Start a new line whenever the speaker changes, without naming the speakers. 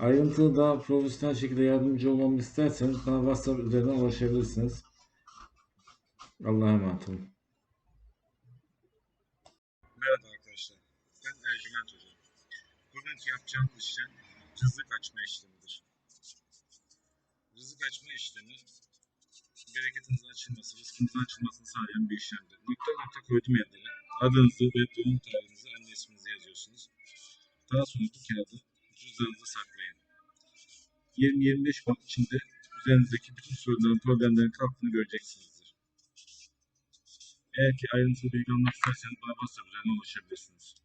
Ayrıntılı daha profesyonel şekilde yardımcı olmamı isterseniz bana WhatsApp üzerinden ulaşabilirsiniz. Allah'a emanet olun.
Merhaba arkadaşlar. Ben Ercüment Hoca. Bugünkü yapacağımız işlem rızık açma işlemidir. Rızık açma işlemi bereketinizin açılması, rızkınızın açılmasını sağlayan bir işlemdir. Nokta nokta koydum yerlere. Adınızı ve doğum tarihinizi, anne isminizi yazıyorsunuz. Daha sonra bu kağıdı cüzdanınıza saklayın. 20-25 gün içinde üzerinizdeki bütün sorunların, problemlerin kalktığını göreceksinizdir. Eğer ki ayrıntılı bilgi almak isterseniz bana WhatsApp üzerinden ulaşabilirsiniz.